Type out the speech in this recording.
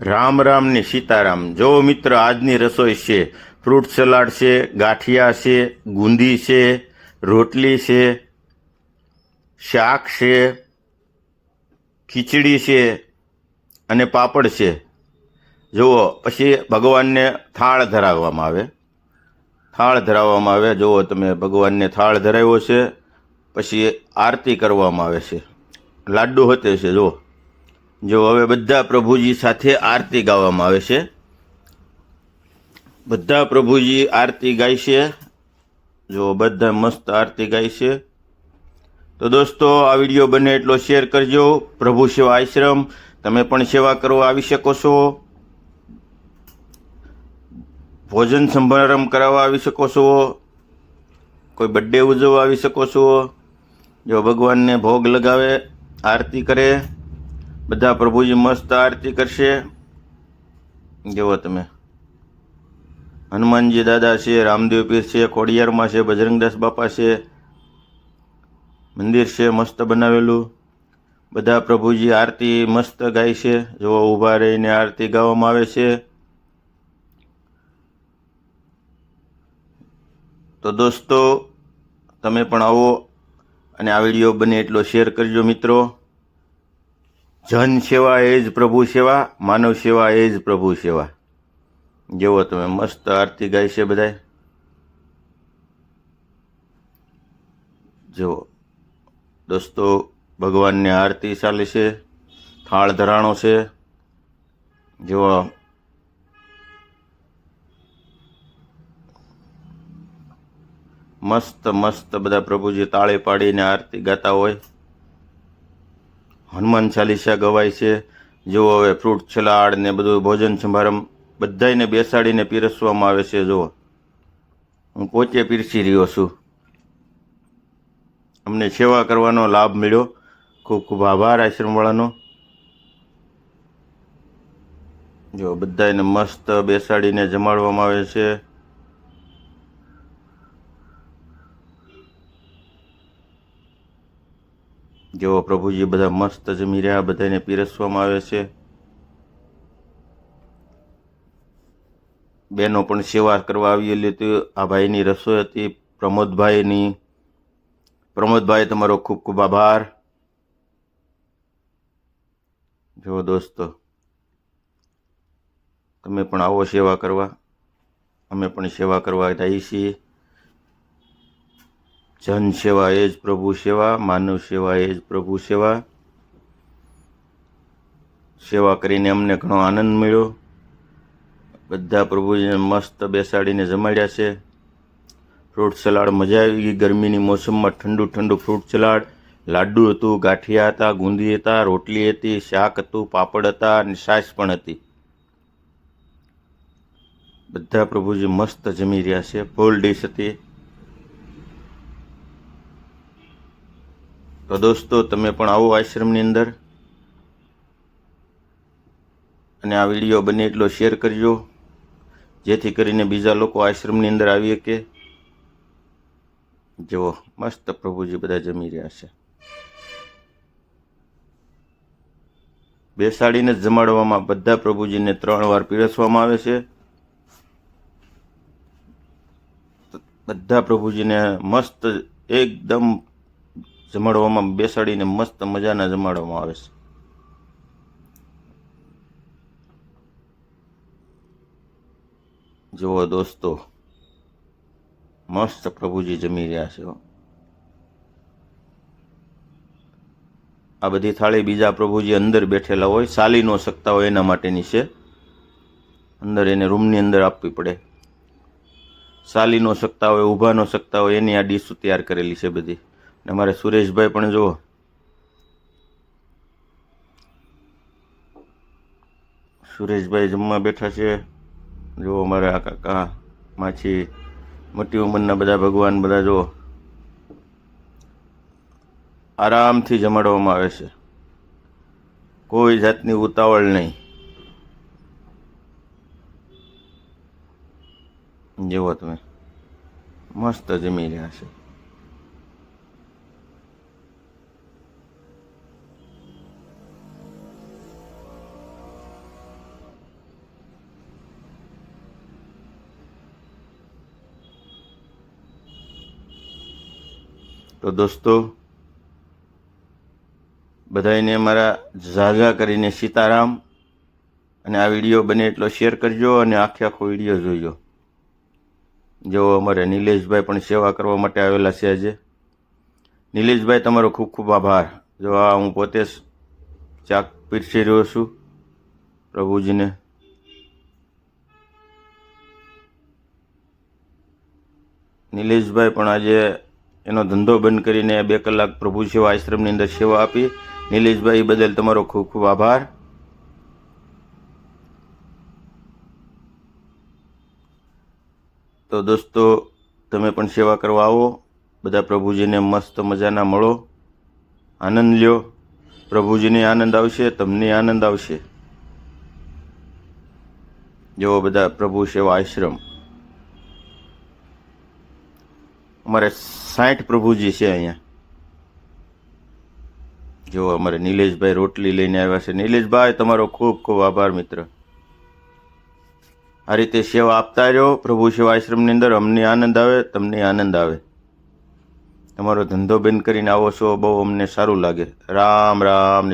રામ રામ ને સીતારામ. જો મિત્ર, આજની રસોઈ છે, ફ્રૂટ સલાડ છે, ગાંઠિયા છે, ગુંદી છે, રોટલી છે, શાક છે, ખીચડી છે અને પાપડ છે. જુઓ, પછી ભગવાનને થાળ ધરાવવામાં આવે. થાળ ધરાવવામાં આવે. જુઓ, તમે ભગવાનને થાળ ધરાવ્યો છે, પછી આરતી કરવામાં આવે છે. લાડુ હોતે છે, જુઓ. જો હવે બધા પ્રભુજી સાથે આરતી ગાવામાં આવે છે. બધા પ્રભુજી આરતી ગાય છે. જો બધા મસ્ત આરતી ગાય છે. તો દોસ્તો, આ વીડિયો બને એટલો શેર કરજો. પ્રભુ સેવા આશ્રમ, તમે પણ સેવા કરવા આવી શકો છો. ભોજન સમારંભ કરાવવા આવી શકો છો. કોઈ બર્થડે ઉજવવા આવી શકો છો. જો ભગવાનને ભોગ લગાવે, આરતી કરે. બધા પ્રભુજી મસ્ત આરતી કરશે. જુઓ તમે? હનુમાનજી દાદા છે, રામદેવ પીર છે, ખોડિયારમાં છે, બજરંગદાસ બાપા છે, મંદિર છે, મસ્ત બનાવેલું. બધા પ્રભુજી આરતી મસ્ત ગાય છે. જો ઊભા રહીને આરતી ગાવામાં આવે છે. તો દોસ્તો, તમે પણ આવો અને આ વીડિયો બને એટલો શેર કરજો મિત્રો. જન સેવા એ જ પ્રભુ સેવા, માનવ સેવા એ જ પ્રભુ સેવા. જેવો તમે, મસ્ત આરતી ગાય છે બધાય. જુઓ, દોસ્તો, ભગવાનની આરતી ચાલે છે, થાળ ધરાણો છે. જેવો મસ્ત મસ્ત બધા પ્રભુજી તાળી પાડીને આરતી ગાતા હોય. હનુમાન ચાલીસા ગવાય છે. જુઓ હવે ફ્રૂટ, છલાડ ને બધું ભોજન સમારંભ બધાને બેસાડીને પીરસવામાં આવે છે, જુઓ. હું પોતે પીરસી રહ્યો છું. અમને સેવા કરવાનો લાભ મળ્યો. ખૂબ ખૂબ આભાર આશ્રમવાળાનો જો બધાને મસ્ત બેસાડીને જમાડવામાં આવે છે. જેવો પ્રભુજી બધા મસ્ત જમી રહ્યા બધાને પીરસવામાં આવે છે. બહેનો પણ સેવા કરવા આવેલી હતી આ ભાઈની રસોઈ હતી, પ્રમોદભાઈની. પ્રમોદભાઈ, તમારો ખૂબ ખૂબ આભાર. જો દોસ્તો, તમે પણ આવો સેવા કરવા. અમે પણ સેવા કરવા જઈએ છીએ. જન સેવા એ જ પ્રભુ સેવા, માનવ સેવા એ જ પ્રભુ સેવા. સેવા કરીને અમને ઘણો આનંદ મળ્યો. બધા પ્રભુજીને મસ્ત બેસાડીને જમાડ્યા છે. ફ્રૂટ સલાડ મજા આવી ગઈ ગરમીની મોસમમાં. ઠંડુ ઠંડુ ફ્રૂટ સલાડ. લાડુ હતું, ગાંઠિયા હતા, ગુંદી હતા, રોટલી હતી, શાક હતું, પાપડ હતા અને છાશ પણ હતી. બધા પ્રભુજી મસ્ત જમી રહ્યા છે. ફૂલ ડીશ હતી. તો દોસ્તો, તમે પણ આવો આશ્રમની અંદર. અને આ વીડિયો બને એટલો શેર કરજો, જેથી કરીને બીજા લોકો આશ્રમની અંદર આવી શકે. જુઓ, મસ્ત પ્રભુજી બધા જમી રહ્યા છે. બેસાડીને જમાડવામાં બધા પ્રભુજીને ત્રણ વાર પીરસવામાં આવે છે. બધા પ્રભુજીને મસ્ત એકદમ જમાડવામાં બેસાડીને મસ્ત મજાના જમાડવામાં આવે છે. જુઓ દોસ્તો, મસ્ત પ્રભુજી જમી રહ્યા છે. આ બધી થાળી બીજા પ્રભુજી અંદર બેઠેલા હોય ચાલી ન શકતા હોય એના માટેની છે. અંદર એને રૂમની અંદર આપવી પડે. ચાલી ન શકતા હોય, ઊભા ન શકતા હોય એની આ ડીશ તૈયાર કરેલી છે બધી. ને અમારે સુરેશભાઈ પણ જુઓ સુરેશભાઈ જમવા બેઠા છે. જુઓ અમારા આ કાકા, માછી, મોટી ઉંમરના બધા ભગવાન, બધા જુઓ. આરામથી જમાડવામાં આવે છે. કોઈ જાતની ઉતાવળ નહીં. જેવો તમે. મસ્ત જમી રહ્યા છે. તો દોસ્તો બધાને મારા ઝાઝા કરીને સીતારામ અને આ વીડિયો બને એટલો શેર કરજો અને આખે આખો વીડિયો જોઈજો જો અમારે નિલેશભાઈ પણ સેવા કરવા માટે આવેલા છે આજે. નિલેશભાઈ, તમારો ખૂબ ખૂબ આભાર. જો આ હું પોતે ચાક પીરસી રહ્યો છું પ્રભુજીને. નિલેશભાઈ પણ આજે એનો ધંધો બંધ કરીને બે કલાક પ્રભુ સેવા આશ્રમની અંદર સેવા આપી. નિલેશભાઈ બદલ તમારો ખૂબ ખૂબ આભાર. તો દોસ્તો, તમે પણ સેવા કરવા આવો. બધા પ્રભુજીને મસ્ત મજાના મળો. આનંદ લ્યો. પ્રભુજીને આનંદ આવશે, તમને આનંદ આવશે. જેવો બધા પ્રભુ સેવા આશ્રમ. અમારે સાઠ પ્રભુજી છે અહીંયા. જો અમારે નિલેશભાઈ રોટલી લઈને આવ્યા છે. નિલેશભાઈ, તમારો ખૂબ ખૂબ આભાર, મિત્ર. આ રીતે સેવા આપતા રહ્યો. પ્રભુ સેવા આશ્રમની અંદર અમને આનંદ આવે, તમને આનંદ આવે. તમારો ધંધો બંધ કરીને આવો છો, બહુ અમને સારું લાગે. રામ રામ